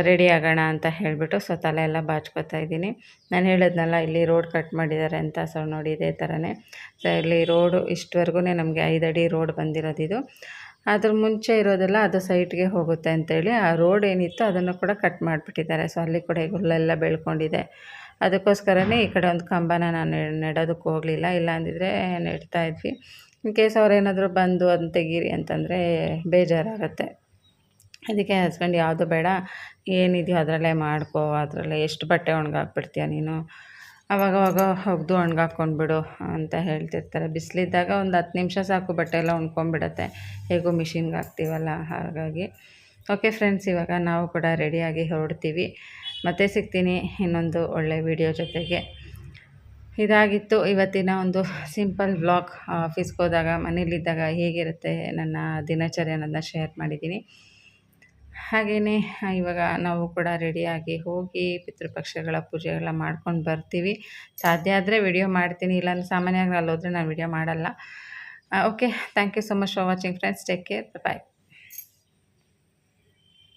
ರೆಡಿ ಆಗೋಣ ಅಂತ ಹೇಳಿಬಿಟ್ಟು ಸೊ ತಲೆ ಎಲ್ಲ ಬಾಚ್ಕೋತಾ ಇದ್ದೀನಿ. ನಾನು ಹೇಳಿದ್ನಲ್ಲ, ಇಲ್ಲಿ ರೋಡ್ ಕಟ್ ಮಾಡಿದ್ದಾರೆ ಅಂತ, ಸೊ ನೋಡಿ ಇದೇ ಥರನೇ ಸೊ ಇಲ್ಲಿ ರೋಡು ಇಷ್ಟವರೆಗೂ ನಮಗೆ ಐದು ಅಡಿ ರೋಡ್ ಬಂದಿರೋದಿದು ಅದ್ರ ಮುಂಚೆ ಇರೋದೆಲ್ಲ ಅದು ಸೈಟ್ಗೆ ಹೋಗುತ್ತೆ ಅಂತೇಳಿ, ಆ ರೋಡ್ ಏನಿತ್ತು ಅದನ್ನು ಕೂಡ ಕಟ್ ಮಾಡಿಬಿಟ್ಟಿದ್ದಾರೆ. ಸೊ ಅಲ್ಲಿ ಕೂಡ ಹುಲ್ಲೆಲ್ಲ ಬೆಳ್ಕೊಂಡಿದೆ. ಅದಕ್ಕೋಸ್ಕರನೇ ಈ ಕಡೆ ಒಂದು ಕಂಬನ ನಾನು ನೆಡೋದಕ್ಕೆ ಹೋಗಲಿಲ್ಲ. ಇಲ್ಲ ಅಂದಿದ್ರೆ ನೆಡ್ತಾ ಇದ್ವಿ. ಇನ್ ಕೇಸ್ ಅವ್ರೇನಾದರೂ ಬಂದು ಅದನ್ನ ತೆಗೀರಿ ಅಂತಂದರೆ ಬೇಜಾರಾಗುತ್ತೆ. ಅದಕ್ಕೆ ಹಸ್ಬೆಂಡ್ ಯಾವುದು ಬೇಡ, ಏನಿದೆಯೋ ಅದರಲ್ಲೇ ಮಾಡ್ಕೋ, ಅದರಲ್ಲೇ ಎಷ್ಟು ಬಟ್ಟೆ ಒಣಗಾಕ್ಬಿಡ್ತೀಯ ನೀನು? ಅವಾಗವಾಗ ಒಗ್ದು ಒಣಗಾಕ್ಕೊಂಡ್ಬಿಡು ಅಂತ ಹೇಳ್ತಿರ್ತಾರೆ. ಬಿಸಿಲಿದ್ದಾಗ ಒಂದು ಹತ್ತು ನಿಮಿಷ ಸಾಕು ಬಟ್ಟೆ ಎಲ್ಲ ಉಣ್ಕೊಂಡ್ಬಿಡತ್ತೆ. ಹೇಗೂ ಮಿಷಿನ್ಗೆ ಹಾಕ್ತೀವಲ್ಲ? ಹಾಗಾಗಿ. ಓಕೆ ಫ್ರೆಂಡ್ಸ್, ಇವಾಗ ನಾವು ಕೂಡ ರೆಡಿಯಾಗಿ ಹೊರಡ್ತೀವಿ. ಮತ್ತೆ ಸಿಗ್ತೀನಿ ಇನ್ನೊಂದು ಒಳ್ಳೆ ವಿಡಿಯೋ ಜೊತೆಗೆ. ಇದಾಗಿತ್ತು ಇವತ್ತಿನ ಒಂದು ಸಿಂಪಲ್ ಬ್ಲಾಗ್ ಆಫೀಸ್ಗೆ ಹೋದಾಗ, ಮನೇಲಿದ್ದಾಗ ಹೇಗಿರುತ್ತೆ ನನ್ನ ದಿನಚರಿ ಅನ್ನೋದನ್ನ ಶೇರ್ ಮಾಡಿದ್ದೀನಿ. ಹಾಗೆಯೇ ಇವಾಗ ನಾವು ಕೂಡ ರೆಡಿಯಾಗಿ ಹೋಗಿ ಪಿತೃಪಕ್ಷಗಳ ಪೂಜೆಗಳ ಮಾಡ್ಕೊಂಡು ಬರ್ತೀವಿ. ಸಾಧ್ಯ ಆದರೆ ವಿಡಿಯೋ ಮಾಡ್ತೀನಿ, ಇಲ್ಲಾಂದ್ರೆ ಸಾಮಾನ್ಯವಾಗಿ ಅಲ್ಲಿ ಹೋದರೆ ನಾನು ವಿಡಿಯೋ ಮಾಡಲ್ಲ. Okay thank you so much for watching friends take care bye